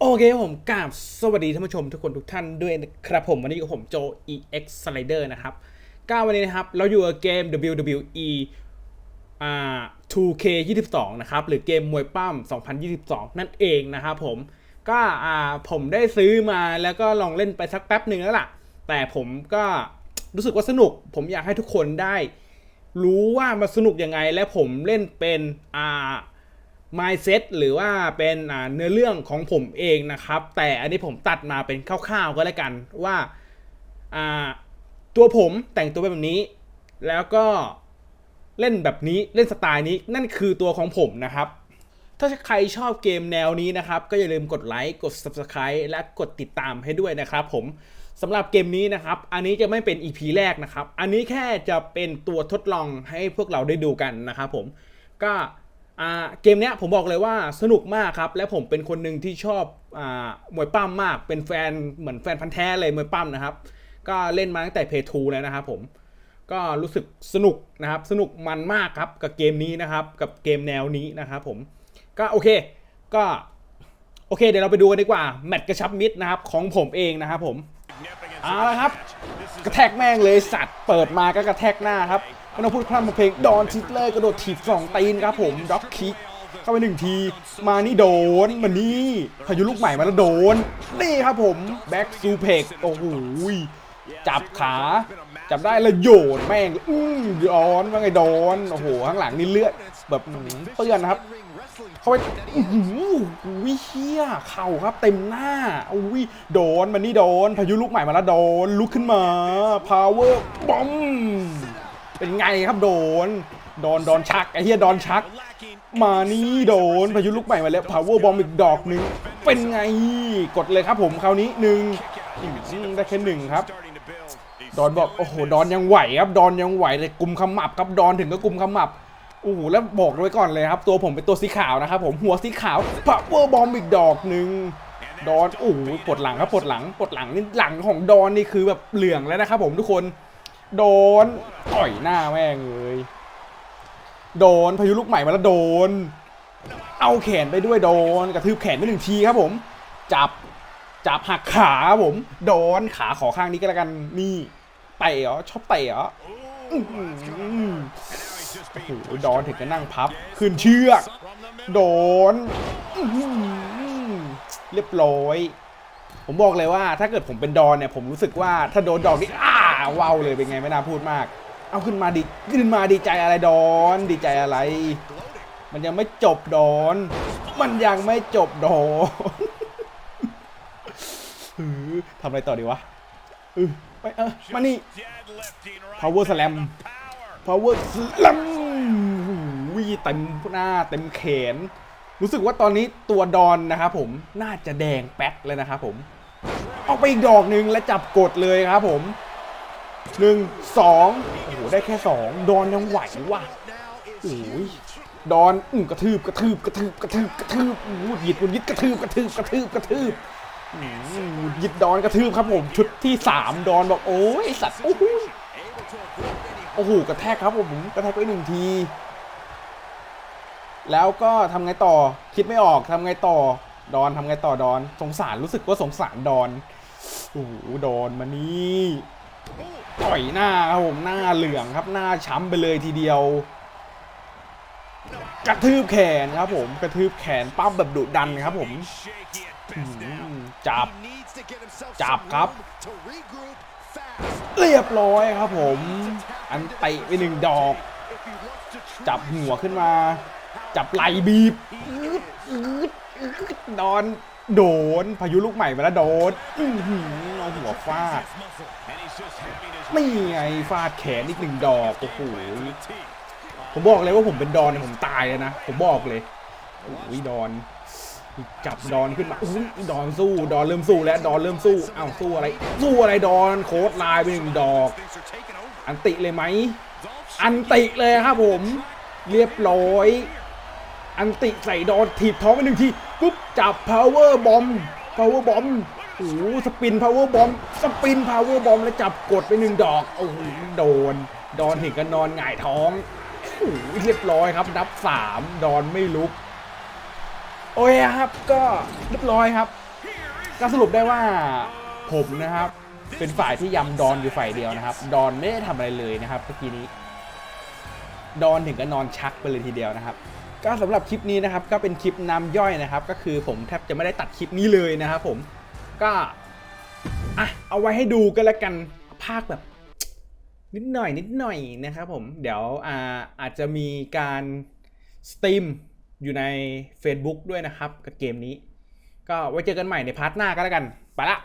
โอเคผมกราบสวัสดีท่านผู้ชมทุกคนทุกท่านด้วยครับผมวันนี้กับผมโจ EX Slider นะครับก้าวันนี้นะครับ เราอยู่กับเกม WWE อ่า 2K 22นะครับ หรือเกมมวยปั้ม 2022 นั่นเองนะครับผม ก็อ่าผมได้ซื้อมาแล้วก็ลองเล่นไปสักแป๊บหนึ่งแล้วล่ะ แต่ผมก็รู้สึกว่าสนุก ผมอยากให้ทุกคนได้ รู้ว่ามันสนุกยังไงและผมเล่นเป็นอ่า mindset หรือว่าเป็นเนื้อเรื่องของผมเองนะครับ แต่อันนี้ผมตัดมาเป็นคร่าวๆก็แล้วกันว่าตัวผมแต่งตัวแบบนี้ แล้วก็เล่นแบบนี้เล่นสไตล์นี้นั่นคือตัวของผมนะครับ ถ้าใครชอบเกมแนวนี้นะครับ ก็อย่าลืมกดไลค์กด Subscribe และกดติดตามให้ด้วยนะครับผมสำหรับเกมนี้นะครับ อันนี้จะไม่เป็น EP แรกนะครับ อันนี้แค่จะเป็นตัวทดลองให้พวกเราได้ดูกันนะครับผมก็ เกมเนี้ยผมบอกเลยว่าสนุกมากครับ และผมเป็นคนหนึ่งที่ชอบอมวยปั้มมาก เป็นแฟนเหมือนแฟนพันธ์แท้เลยมวยปั้มนะครับ ก็เล่นมาตั้งแต่เพทูแล้วนะครับผม ก็รู้สึกสนุกนะครับ สนุกมันมากครับกับเกมนี้นะครับ กับเกมแนวนี้นะครับผม ก็โอเค ก็โอเค เดี๋ยวเราไปดูกันดีกว่า แมตช์กระชับมิตรนะครับของผมเองนะครับผม เอาละครับ กระแทกแม่งเลยสัตว์ เปิดมาก็กระแทกหน้าครับ ไม่ต้องพูดพร่ำเพลงดอนทิตเลอร์กระโดดถีบสองตีนครับผมด็อกคิกเข้าไปหนึ่งที มานี่โดนมานี่พายุลูกใหม่มาแล้วโดน นี่ครับผมแบ็กซูเพกโอ้โหจับขา จับได้แล้วโยนแม่งอื้อย้อนว่าไงโดนโอ้โหข้างหลังนี่เลือดแบบเปื้อนะครับเข้าไปอื้อหือวิเฮียเข่าครับเต็มหน้าอุ้ยโดนมันนี่โดนพายุลูกใหม่มาแล้วโดนลุกขึ้นมา power bomb เเป็นไงครับโดน โดนโดนชักไอ้เฮียโดนชัก มานี่โดนพายุลูกใหม่มาแล้ว power bomb อีกดอกหนึ่งเป็นไงกดเลยครับผมคราวนี้หนึ่งได้แค่หนึ่งครับดอนบอกโอ้โหดอนยังไหวครับดอนยังไหวเลยกลุ่มขมับครับดอนถึงก็กลุ่มขมับโอ้โหแล้วบอกไว้ก่อนเลยครับ ตัวผมเป็นตัวสีขาวนะครับผมหัวสีขาวพับเวอร์บอมอีกดอกหนึ่งดอนโอ้โหปวดหลังครับปวดหลังปวดหลังนี่หลังของดอนนี่คือแบบเหลืองแล้วนะครับผมทุกคน โดนต่อยหน้าแม่งเลยโดนพายุลูกใหม่มาแล้วโดน เอาแขนไปด้วยโดนกระทืบแขนไปหนึ่งทีครับผม จับจับหักขาครับผม โดนขาขอข้างนี้ก็แล้วกันนี่เตะเหรอชอบเตะเหรอโอ้โหดอนถึงจะนั่งพับ ขึ้นเชือก โดนเรียบร้อย ผมบอกเลยว่าถ้าเกิดผมเป็นดอนเนี่ย ผมรู้สึกว่าถ้าโดนดอกนี่อ้า ว้าวเลยเป็นไงไม่น่าพูดมาก เอาขึ้นมาดีขึ้นมาดีใจอะไรดอน ดีใจอะไร มันยังไม่จบดอน มันยังไม่จบดอนทำอะไรต่อดีวะไปเออมานี่ power slam power slam วิ่เต็มหน้าเต็มแขน รู้สึกว่าตอนนี้ตัวดอนนะครับผมน่าจะแดงแป๊ดเลยนะครับผม เอาไปอีกดอกหนึ่งและจับกดเลยครับผม หนึ่งสองโอ้โหได้แค่สองดอนยังไหวว่ะโอ้ยดอนอื้อกระทืบกระทืบกระทืบกระทืบกระทืบโอ้หยิดหยิดกระทืบกระทืบกระทืบกระทืบอืมหยิบดอนกระทืบครับผมชุดที่สามดอนบอกโอ้ยสัตว์โอ้โหโอ้โหกระแทกครับผมกระแทกไปหนึ่งที แล้วก็ทำไงต่อคิดไม่ออกทำไงต่อดอนทำไงต่อดอน สงสารรู้สึกว่าสงสารดอนโอ้โหดอนมานี่ ต่อยหน้าครับผมหน้าเหลืองครับหน้าช้ำไปเลยทีเดียว กระทืบแขนครับผมกระทืบแขนปั๊บแบบดุดันครับผมจับจับครับ เรียบร้อยครับผม อันเตะไปหนึ่งดอก จับหัวขึ้นมา จับไหลบีบอึดอึดอึดดอน โดนพายุลูกใหม่มาแล้วโดนอื้อหือเอาหัวฟาดนี่ไงฟาดแขนอีกหนึ่งดอกโอ้โหผมบอกเลยว่าผมเป็นดอนเนี่ยผมตายเลยนะผมบอกเลยโอ้ยดอนจับดอนขึ้นมาอุ้ยดอนสู้ ดอนเริ่มสู้แล้วดอนเริ่มสู้อ้าวสู้อะไร สู้อะไรดอนโค้ดลายไปหนึ่งดอก อันติเลยไหมอันติเลยครับผม เรียบร้อย อันติใส่ดอนถีบท้องไปหนึ่งทีปุ๊บจับ power bomb power bomb โอ้โหสปิน power bomb สปิน power bomb แล้วจับกดไปหนึ่งดอกโอ้โหโดน ดอนถึงกันนอนหงายท้องโอ้โหเรียบร้อยครับนับสามดอนไม่ลุก โอเคครับก็เรียบร้อยครับ ก็สรุปได้ว่าผมนะครับ เป็นฝ่ายที่ยำดอนอยู่ฝ่ายเดียวนะครับ ดอนไม่ได้ทำอะไรเลยนะครับเมื่อกี้นี้ ดอนถึงก็นอนชักไปเลยทีเดียวนะครับ ก็สำหรับคลิปนี้นะครับก็เป็นคลิปน้ำย่อยนะครับ ก็คือผมแทบจะไม่ได้ตัดคลิปนี้เลยนะครับผมก็อะเอาไว้ให้ดูกันละกันภาคแบบ นิดหน่อยนิดหน่อยนะครับผมเดี๋ยวอ่าอาจจะมีการสตรีมอยู่ใน Facebook ด้วยนะครับ กับเกมนี้ ก็ไว้เจอกันใหม่ในพาร์ทหน้าก็แล้วกัน ไปละ